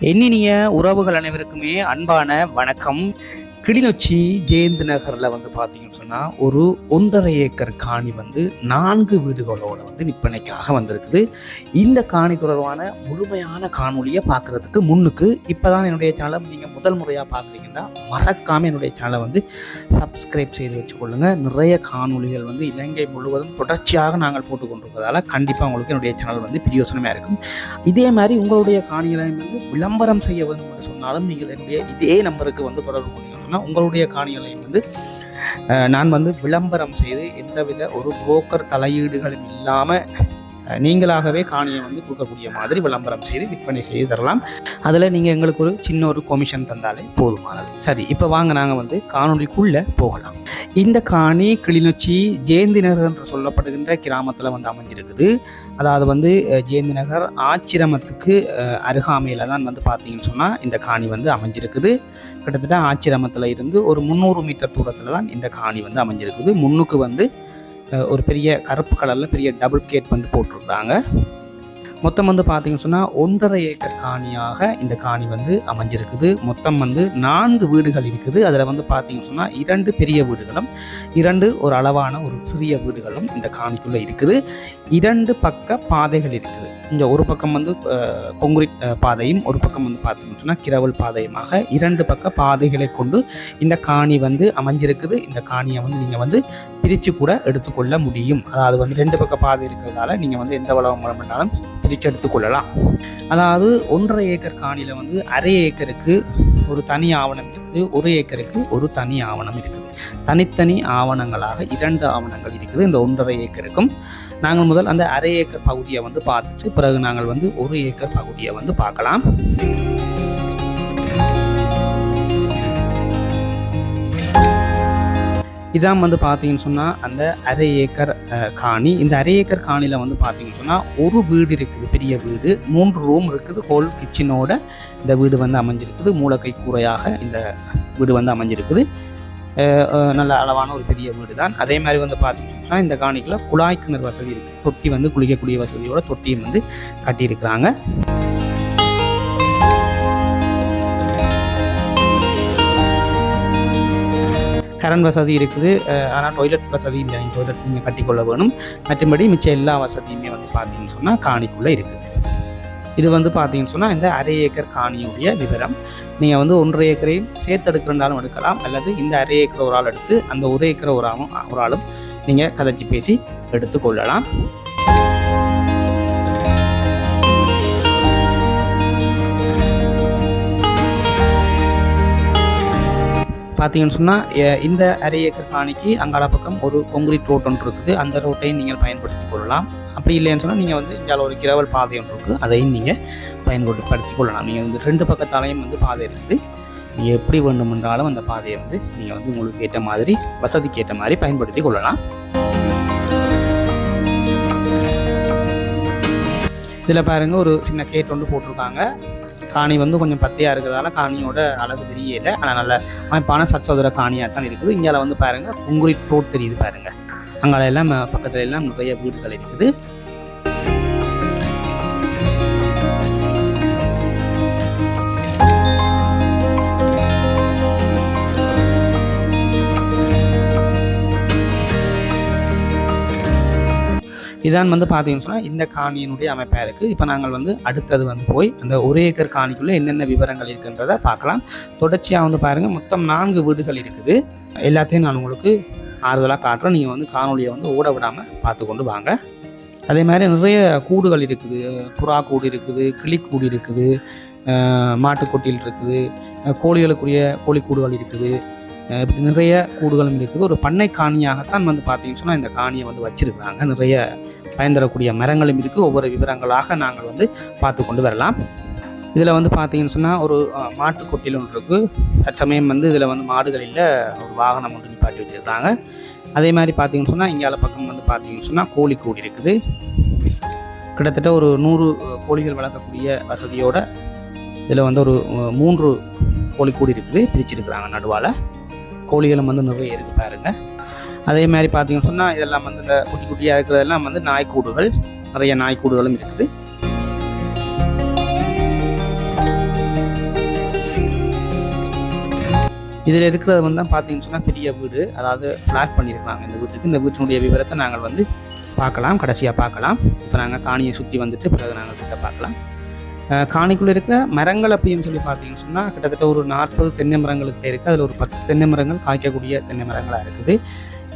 எண்ணினிய உறவுகள் அனைவருக்குமே அன்பான வணக்கம். கிளிநொச்சி ஜெயந்த் நகரில் வந்து பார்த்தீங்கன்னு சொன்னால் ஒரு ஒன்றரை ஏக்கர் காணி வந்து நான்கு வீடுகளோட வந்து விற்பனைக்காக வந்திருக்குது. இந்த காணி தொடர்பான முழுமையான காணொலியை பார்க்குறதுக்கு முன்னுக்கு இப்போ தான் என்னுடைய சேனலை நீங்கள் முதல் முறையாக பார்க்குறீங்கன்னா மறக்காமல் என்னுடைய சேனலை வந்து சப்ஸ்கிரைப் செய்து வச்சுக்கொள்ளுங்கள் நிறைய காணொளிகள் வந்து இலங்கை முழுவதும் தொடர்ச்சியாக நாங்கள் போட்டு கொண்டிருப்பதால் கண்டிப்பாக உங்களுக்கு என்னுடைய சேனல் வந்து பிரியோசனமாக இருக்கும். இதே மாதிரி உங்களுடைய காணிகளை வந்து விளம்பரம் செய்ய வேண்டும் என்று சொன்னாலும் நீங்கள் என்னுடைய இதே நம்பருக்கு வந்து தொடர்பு பண்ணீங்கன்னு சொன்னால் உங்களுடைய காணிகளையும் வந்து நான் வந்து விளம்பரம் செய்து எந்தவித ஒரு புரோக்கர் தலையீடுகளும் இல்லாமல் நீங்களாகவே காணியை வந்து கொடுக்கக்கூடிய மாதிரி விளம்பரம் செய்து விற்பனை செய்து தரலாம். அதில் நீங்கள் எங்களுக்கு ஒரு சின்ன ஒரு கொமிஷன் தந்தாலே போதுமானது சரி இப்போ வாங்க நாங்கள் வந்து காணொளிக்குள்ளே போகலாம். இந்த காணி கிளிநொச்சி ஜெயந்தி நகர் என்று சொல்லப்படுகின்ற கிராமத்தில் வந்து அமைஞ்சிருக்குது. அதாவது வந்து ஜெயந்தி நகர் ஆச்சிரமத்துக்கு அருகாமையில் தான் வந்து பார்த்தீங்கன்னு சொன்னால் இந்த காணி வந்து அமைஞ்சிருக்குது. கிட்டத்தட்ட ஆச்சிரமத்தில் இருந்து ஒரு முந்நூறு மீட்டர் தூரத்தில் தான் இந்த காணி வந்து அமைஞ்சிருக்குது. முன்னுக்கு வந்து ஒரு பெரிய கருப்பு கலரில் பெரிய டபுள் கேட் வந்து போட்டிருக்கிறாங்க. மொத்தம் வந்து பார்த்தீங்கன்னு சொன்னால் ஒன்றரை ஏக்கர் காணியாக இந்த காணி வந்து அமைஞ்சிருக்குது. மொத்தம் வந்து நான்கு வீடுகள் இருக்குது. அதில் வந்து பார்த்தீங்கன்னு சொன்னால் இரண்டு பெரிய வீடுகளும் இரண்டு ஒரு அளவான ஒரு சிறிய வீடுகளும் இந்த காணிக்குள்ளே இருக்குது. இரண்டு பக்க பாதைகள் இருக்குது. இந்த ஒரு பக்கம் வந்து கொங்குரிட் பாதையும் ஒரு பக்கம் வந்து பார்த்தீங்கன்னு சொன்னால் கிரவல் பாதையுமாக இரண்டு பக்க பாதைகளை கொண்டு இந்த காணி வந்து அமைஞ்சிருக்குது. இந்த காணியை வந்து நீங்கள் வந்து பிரித்து கூட எடுத்துக்கொள்ள முடியும். அதாவது வந்து ரெண்டு பக்க பாதை இருக்கிறதால நீங்கள் வந்து எந்த வளம் பண்ணாலும் பிரித்து எடுத்துக்கொள்ளலாம். அதாவது ஒன்றரை ஏக்கர் காணியில் வந்து அரை ஏக்கருக்கு ஒரு தனி ஆவணம் இருக்குது. ஒரு ஏக்கருக்கு ஒரு தனி ஆவணம் இருக்குது. தனித்தனி ஆவணங்களாக இரண்டு ஆவணங்கள் இருக்குது. இந்த ஒன்றரை ஏக்கருக்கும் நாங்கள் முதல் அந்த அரை ஏக்கர் பகுதியை வந்து பார்த்துட்டு பிறகு நாங்கள் வந்து ஒரு ஏக்கர் பகுதியை வந்து பார்க்கலாம். இதான் வந்து பார்த்தீங்கன்னு சொன்னால் அந்த அரை ஏக்கர் காணி. இந்த அரை ஏக்கர் காணியில் வந்து பார்த்தீங்கன்னு சொன்னால் ஒரு வீடு இருக்குது பெரிய வீடு. மூன்று ரூம் இருக்குது. ஹோல் கிச்சனோட இந்த வீடு வந்து அமைஞ்சிருக்குது. மூலக்கை கூரையாக இந்த வீடு வந்து அமைஞ்சிருக்குது. நல்ல அளவான ஒரு பெரிய வீடு தான் அதே மாதிரி வந்து பார்த்தீங்கன்னு சொன்னால் இந்த காணிக்குள்ள குழாய் கிணறு வசதி இருக்குது தொட்டி வந்து குளிக்கக்கூடிய வசதியோட தொட்டியும் வந்து கட்டியிருக்கிறாங்க. கரண்ட் வசதி இருக்குது. ஆனால் டொய்லெட் வசதி இல்லை. டொய்லெட் நீங்கள் கட்டிக்கொள்ள வேணும். மற்றபடி மிச்சம் எல்லா வசதியுமே வந்து பார்த்தீங்கன்னு சொன்னால் காணிக்குள்ளே இருக்குது. இது வந்து பார்த்தீங்கன்னு சொன்னால் இந்த அரை ஏக்கர் காணியுடைய விவரம். நீங்கள் வந்து ஒன்றரை ஏக்கரையும் சேர்த்து எடுக்கிறனாலும் எடுக்கலாம். அல்லது இந்த அரை ஏக்கர் ஒரு ஆள் எடுத்து அந்த ஒரு ஏக்கர் ஒரு ஆளும் ஒரு ஆளும் நீங்கள் கதைச்சி பேசி எடுத்துக்கொள்ளலாம். பார்த்தீங்கன்னு சொன்னால் இந்த அரை ஏக்கர் காணிக்கு அங்கால பக்கம் ஒரு கொங்கிரீட் ரோட் ஒன்று இருக்குது. அந்த ரோட்டையும் நீங்கள் பயன்படுத்தி கொள்ளலாம். அப்படி இல்லைன்னு சொன்னால் நீங்கள் வந்து இங்கே ஒரு கிரவல் பாதை ஒன்று இருக்குது அதையும் நீங்கள் பயன்படுத்தி கொள்ளலாம். நீங்கள் வந்து ரெண்டு பக்கத்தாலையும் வந்து பாதை இருக்குது. நீங்கள் எப்படி வேண்டுமென்றாலும் அந்த பாதையை வந்து நீங்கள் வந்து உங்களுக்கு ஏற்ற மாதிரி வசதிக்கு ஏற்ற மாதிரி பயன்படுத்தி கொள்ளலாம். இதில் பாருங்கள் ஒரு சின்ன கேட் ஒன்று போட்டிருக்காங்க. காணி வந்து கொஞ்சம் பத்தையாக இருக்கிறதால காணியோட அழகு தெரியலை. ஆனால் நல்ல அமைப்பான சச்சோதர காணியாக தான் இருக்குது. இங்கே வந்து பாருங்கள் குங்குரி ரோட் தெரியுது பாருங்கள் அங்கால எல்லாம் பக்கத்துல எல்லாம் நிறைய வீடுகள் இருக்குது. இதான் வந்து பார்த்தீங்கன்னு சொன்னால் இந்த காணியினுடைய அமைப்பாக இருக்குது இப்போ நாங்கள் வந்து அடுத்தது வந்து போய் அந்த ஒரு ஏக்கர் காணிக்குள்ளே என்னென்ன விவரங்கள் இருக்குன்றதை பார்க்கலாம். தொடர்ச்சியாக வந்து பாருங்கள் மொத்தம் நான்கு வீடுகள் இருக்குது. எல்லாத்தையும் நான் உங்களுக்கு ஆறுதலாக காட்டுறேன். நீங்கள் வந்து காணொலியை வந்து ஓட விடாமல் பார்த்து கொண்டு வாங்க. அதே மாதிரி நிறைய கூடுகள் இருக்குது. புறா கூடு இருக்குது கிளிக்கூடு இருக்குது மாட்டுக்கொட்டில் இருக்குது கோழிகளுக்குரிய கோழிக்கூடுகள் இருக்குது. இப்படி நிறைய கூடுகளும் இருக்குது. ஒரு பண்ணை காணியாகத்தான் வந்து பார்த்தீங்கன்னு சொன்னால் இந்த காணியை வந்து வச்சுருக்குறாங்க. நிறைய பயன் தரக்கூடிய மரங்களும் இருக்குது ஒவ்வொரு விவரங்களாக நாங்கள் வந்து பார்த்து கொண்டு வரலாம். இதில் வந்து பார்த்தீங்கன்னு சொன்னால் ஒரு மாட்டு மாட்டுக்கொட்டில் ஒன்று இருக்குது தற்சமயம் வந்து இதில் வந்து மாடுகளில் ஒரு வாகனம் ஒன்று நிப்பாட்டி வச்சுருக்காங்க அதே மாதிரி பார்த்தீங்கன்னு சொன்னால் இங்கால பக்கம் வந்து பார்த்தீங்கன்னு சொன்னால் கோழிக்கூடு இருக்குது. கிட்டத்தட்ட ஒரு நூறு கோழிகள் வளர்க்கக்கூடிய வசதியோட இதில் வந்து ஒரு மூன்று மூன்று கூடி இருக்குது பிரிச்சிருக்கிறாங்க நடுவால். கோழிகளும் வந்து நிறைய இருக்குது பாருங்கள் அதே மாதிரி பார்த்தீங்கன்னு சொன்னால் இதெல்லாம் வந்து இந்த குட்டி குட்டியாக இருக்கிறதெல்லாம் வந்து நாய்க்கூடுகள். நிறைய நாய்க்கூடுகளும் இருக்குது. இதில் இருக்கிறது வந்து தான் பார்த்தீங்கன்னு சொன்னால் பெரிய வீடு. அதாவது ஃப்ளாட் பண்ணியிருக்காங்க இந்த வீட்டுக்கு. இந்த வீட்டினுடைய விவரத்தை நாங்கள் வந்து பார்க்கலாம். கடைசியாக பார்க்கலாம். இப்போ நாங்கள் காணியை சுற்றி வந்துட்டு பிறகு நாங்கள் கிட்ட பார்க்கலாம். காணிக்குள்ளே இருக்கிற மரங்கள் அப்படின்னு சொல்லி பார்த்தீங்கன்னு சொன்னால் கிட்டத்தட்ட ஒரு நாற்பது தென்னை மரங்களுக்கு இருக்குது அதில் ஒரு பத்து தென்னை மரங்கள் காய்க்கக்கூடிய தென்னை மரங்களாக இருக்குது.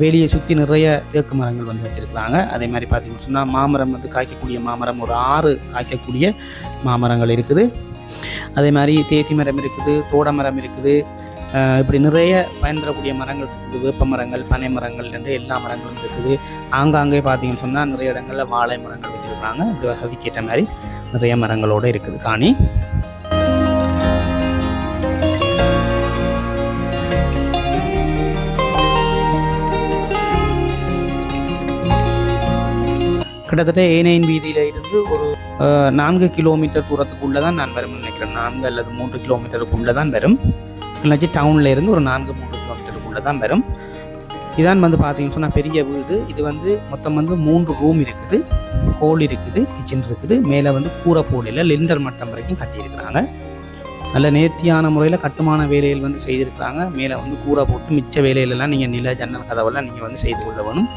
வேலியை சுற்றி நிறைய தேக்கு மரங்கள் வந்து வச்சுருக்கிறாங்க. அதே மாதிரி பார்த்தீங்கன்னு சொன்னால் மாமரம் வந்து காய்க்கக்கூடிய மாமரம் ஒரு ஆறு காய்க்கக்கூடிய மாமரங்கள் இருக்குது. அதே மாதிரி தேசி மரம் இருக்குது தோட மரம் இருக்குது. இப்படி நிறைய பயன் தரக்கூடிய மரங்கள் இருக்குது. வேப்ப மரங்கள் பனை மரங்கள் என்று எல்லா மரங்களும் இருக்குது. ஆங்காங்கே பார்த்தீங்கன்னு சொன்னால் நிறைய இடங்களில் வாழை மரங்கள் வச்சுருக்காங்க இப்படி வசதிக்கு ஏற்ற மாதிரி நிறைய மரங்களோடு இருக்குது. காணி. கிட்டத்தட்ட ஏனையின் வீதியில் இருந்து ஒரு நான்கு கிலோமீட்டர் தூரத்துக்குள்ளே தான் நான் வரும் நினைக்கிறேன். நான்கு அல்லது மூன்று கிலோமீட்டருக்குள்ளே தான் வரும். இல்லாச்சு டவுனில் இருந்து ஒரு நான்கு மூன்று கிலோமீட்டருக்குள்ளே தான் வரும். இதான் வந்து பார்த்தீங்கன்னு சொன்னால் பெரிய வீடு. இது வந்து மொத்தம் வந்து மூன்று ரூம் இருக்குது. ஹோல் இருக்குது கிச்சன் இருக்குது. மேலே வந்து கூரை போலில் லிண்டர் மட்டம் வரைக்கும் கட்டியிருக்கிறாங்க. நல்ல நேர்த்தியான முறையில் கட்டுமான வேலைகள் வந்து செய்திருக்கிறாங்க. மேலே வந்து கூரை போட்டு மிச்ச வேலையிலலாம் நீங்கள் நில ஜன்னல் கதவெல்லாம் நீங்கள் வந்து செய்து கொள்ள வேணும்.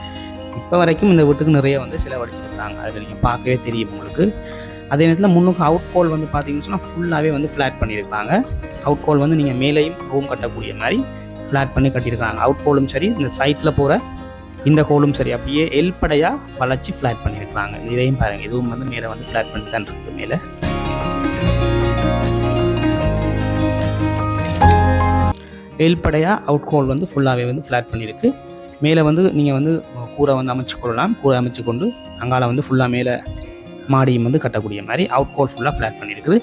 இப்போ வரைக்கும் இந்த வீட்டுக்கு நிறைய வந்து செலவழிச்சிருக்கிறாங்க. அதில் நீங்கள் பார்க்கவே தெரியும் உங்களுக்கு. அதே நேரத்தில் முன்னுக்கு அவுட் கோல் வந்து பார்த்தீங்கன்னு சொன்னால் ஃபுல்லாகவே வந்து ஃப்ளாட் பண்ணியிருக்காங்க. அவுட் கோல் வந்து நீங்கள் மேலேயும் ரூம் கட்டக்கூடிய மாதிரி ஃப்ளாட் பண்ணி கட்டியிருக்காங்க. அவுட் கோலும் சரி இந்த சைட்டில் போகிற இந்த கோலும் சரி அப்படியே எல்படையாக வளைச்சி ஃப்ளாட் பண்ணியிருக்காங்க. இதையும் பாருங்கள் இதுவும் வந்து மேலே வந்து ஃப்ளாட் பண்ணி தான் இருக்குது மேலே. எல்படையாக அவுட் கோல் வந்து ஃபுல்லாகவே வந்து ஃப்ளாட் பண்ணியிருக்கு. மேலே வந்து நீங்கள் வந்து கூரை வந்து அமைச்சு கொள்ளலாம். கூரை அமைச்சு கொண்டு அங்கால வந்து ஃபுல்லாக மேலே மாடியும் வந்து கட்டக்கூடிய மாதிரி அவுட் கோல் ஃபுல்லாக ஃப்ளாட் பண்ணியிருக்குது.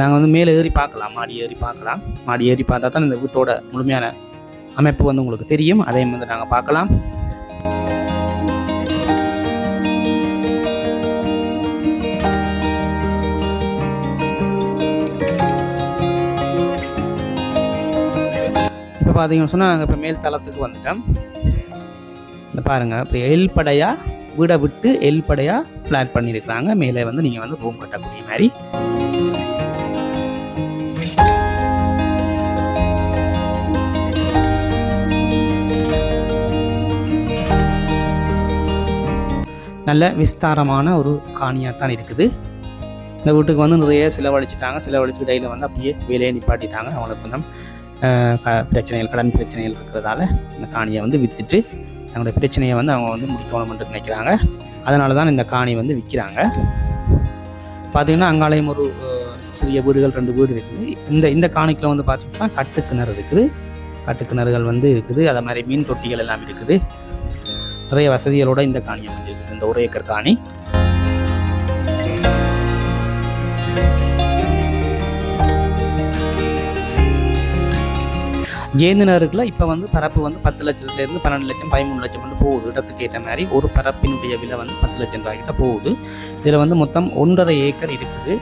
நாங்கள் வந்து மேலே ஏறி பார்க்கலாம். மாடி ஏறி பார்க்கலாம். மாடி ஏறி பார்த்தா தான் இந்த வீட்டோட முழுமையான அமைப்பு வந்து உங்களுக்கு தெரியும். அதையும் வந்து நாங்கள் பார்க்கலாம். இப்போ பார்த்தீங்கன்னு சொன்னால் நாங்கள் இப்போ மேல் தளத்துக்கு வந்துட்டோம். இந்த பாருங்கள் இப்போ எல்படையாக வீடை விட்டு எல்படையாக ஃப்ளாட் பண்ணியிருக்கிறாங்க. மேலே வந்து நீங்கள் வந்து ரூம் கட்டக்கூடிய மாதிரி. நல்ல விஸ்தாரமான ஒரு காணியாக தான் இருக்குது. இந்த வீட்டுக்கு வந்து நிறைய செலவழிச்சிட்டாங்க. செலவழிச்சு இடையில வந்து அப்படியே வேலையை நிப்பாட்டிட்டாங்க. அவங்களுக்கு கொஞ்சம் க பிரச்சனைகள் கடன் பிரச்சனைகள் இருக்கிறதால இந்த காணியை வந்து விற்றுட்டு தங்களுடைய பிரச்சனையை வந்து அவங்க வந்து முடிக்கணும்னு நினைக்கிறாங்க. அதனால தான் இந்த காணி வந்து விற்கிறாங்க. பார்த்திங்கன்னா அங்காலையும் ஒரு சிறிய வீடுகள் ரெண்டு வீடு இருக்குது. இந்த இந்த காணிக்கில் வந்து பார்த்தீங்கன்னா கட்டு கிணறு இருக்குது. கட்டு கிணறுகள் வந்து இருக்குது. அதே மாதிரி மீன் தொட்டிகள் எல்லாம் இருக்குது. நிறைய வசதிகளோட இந்த காணியை வந்து இருக்குது. இந்த ஒரு ஏக்கர் காணி. ஜேந்தினருக்குல இப்போ வந்து பரப்பு வந்து பத்து லட்சத்துலேருந்து பன்னெண்டு லட்சம் பதிமூணு லட்சம் வந்து போகுது. இடத்துக்கு ஏற்ற மாதிரி ஒரு பரப்பினுடைய விலை வந்து பத்து லட்சம் ரூபாய்கிட்ட போகுது. இதில் வந்து மொத்தம் ஒன்றரை ஏக்கர் இருக்குது.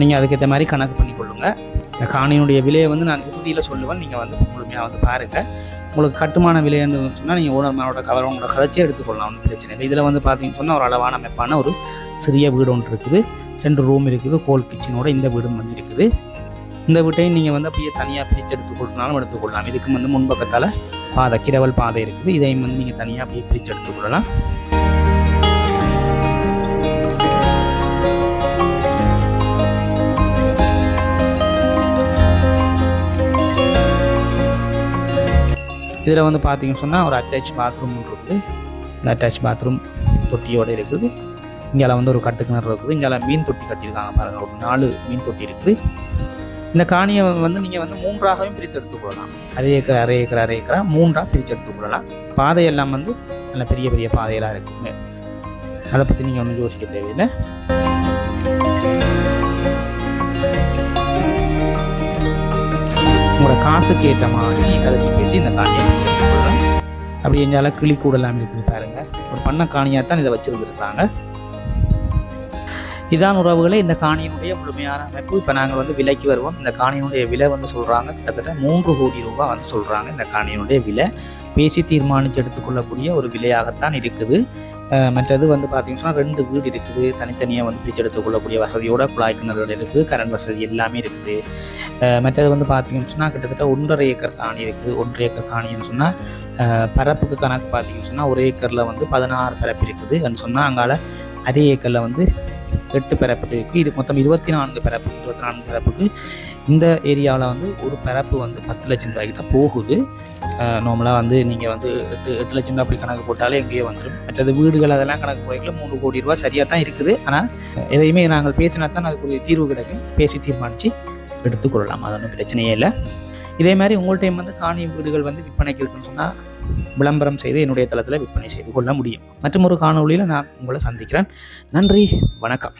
நீங்கள் அதுக்கேற்ற மாதிரி கணக்கு பண்ணி கொள்ளுங்கள் இந்த காணியினுடைய விலையை வந்து நான் இறுதியில் சொல்லுவேன். நீங்கள் வந்து முழுமையாக வந்து பாருங்கள் உங்களுக்கு கட்டுமான விலைன்னு சொன்னால் நீங்கள் ஓனர்மாரோட கவர் உங்களோட கதைச்சே எடுத்துக்கொள்ளலாம். ஒன்றும் பிரச்சனை இல்லை. இதில் வந்து பார்த்தீங்கன்னு சொன்னால் ஒரு அளவான அமைப்பான ஒரு சிறிய வீடு ஒன்று இருக்குது. ரெண்டு ரூம் இருக்குது. கோல் கிச்சனோட இந்த வீடும் வந்து இருக்குது. இந்த வீட்டையும் நீங்கள் வந்து அப்படியே தனியாக பிரித்து எடுத்துக்கொள்ளனாலும் எடுத்துக்கொள்ளலாம். இதுக்கு வந்து முன்பக்கத்தால் பாதை கிரவல் பாதை இருக்குது. இதையும் வந்து நீங்கள் தனியாக அப்படியே பிரித்து எடுத்துக்கொள்ளலாம். இதில் வந்து பார்த்தீங்கன்னு சொன்னால் ஒரு அட்டாச் பாத்ரூம் இருக்குது. இந்த அட்டாச் பாத்ரூம் தொட்டியோடு இருக்குது. இங்கே வந்து ஒரு கட்டுக்கிணறு இருக்குது. இங்கே மீன் தொட்டி கட்டியிருக்காங்க பாருங்கள் ஒரு நாலு மீன் தொட்டி இருக்குது. இந்த காணியை வந்து நீங்கள் வந்து மூன்றாகவும் பிரித்து எடுத்துக்கொள்ளலாம் அரை ஏக்கர் அரை ஏக்கர் அரை ஏக்கரா மூன்றாக பிரித்து எடுத்துக்கொள்ளலாம் பாதையெல்லாம் வந்து நல்ல பெரிய பெரிய பாதையெல்லாம் இருக்குங்க அதை பற்றி நீங்கள் ஒன்றும் யோசிக்க தேவையில்லை. உங்களோட காசுக்கு ஏற்ற மாதிரி கதைச்சி பேசி இந்த காணியை பிரித்து எடுத்துக்கொள்ளலாம் அப்படி எஞ்சால கிளி கூடலாம் இருக்குது பாருங்க. ஒரு பண்ண காணியாக தான் இதை வச்சுருந்துருக்காங்க. இதான் உறவுகளை. இந்த காணியினுடைய முழுமையான அமைப்பு. இப்போ நாங்கள் வந்து விலைக்கு வருவோம். இந்த காணியினுடைய விலை வந்து சொல்கிறாங்க கிட்டத்தட்ட மூன்று கோடி ரூபாய் வந்து சொல்கிறாங்க இந்த காணியினுடைய விலை. பேசி தீர்மானித்து எடுத்துக்கொள்ளக்கூடிய ஒரு விலையாகத்தான் இருக்குது. மற்றது வந்து பார்த்தீங்கன்னா சொன்னா ரெண்டு வீடு இருக்குது. தனித்தனியாக வந்து பிரித்து எடுத்துக்கொள்ளக்கூடிய வசதியோட குழாய் கிணறுகள் இருக்குது. கரண்ட் வசதி எல்லாமே இருக்குது. மற்றது வந்து பார்த்தீங்கன்னு கிட்டத்தட்ட ஒன்றரை ஏக்கர் காணி இருக்குது. ஒன்றரை ஏக்கர் காணின்னு சொன்னால் பரப்புக்கு கணக்கு பார்த்தீங்கன்னு சொன்னால் ஒரு ஏக்கரில் வந்து பதினாறு பரப்பு இருக்குது. சொன்னால் அங்கால அரை ஏக்கரில் வந்து எட்டு பிறப்பு இருக்குது இது மொத்தம் இருபத்தி நான்கு பிறப்பு இருபத்தி நான்கு பிறப்புக்கு இந்த ஏரியாவில் வந்து ஒரு பிறப்பு வந்து பத்து லட்சம் ரூபாய்க்கிட்ட போகுது. நார்மலாக வந்து நீங்கள் வந்து எட்டு எட்டு லட்சம் ரூபாய் அப்படி கணக்கு போட்டாலே எங்கேயோ வந்துடும் மற்றது வீடுகள் அதெல்லாம் கணக்கு போய்க்கல மூணு கோடி ரூபா சரியாக தான் இருக்குது. ஆனால் எதையுமே நாங்கள் பேசினா தான் அதுக்குரிய தீர்வு கிடைக்கும். பேசி தீர்மானித்து எடுத்துக்கொள்ளலாம் அது ஒன்றும் பிரச்சனையே இல்லை. இதே மாதிரி உங்கள்கிட்ட வந்து காணி வீடுகள் வந்து விற்பனைக்கு இருக்குன்னு சொன்னால் விளம்பரம் செய்து என்னுடைய தளத்தில் விற்பனை செய்து கொள்ள முடியும். மற்றும் ஒரு காணொளியில் நான் உங்களை சந்திக்கிறேன். நன்றி வணக்கம்.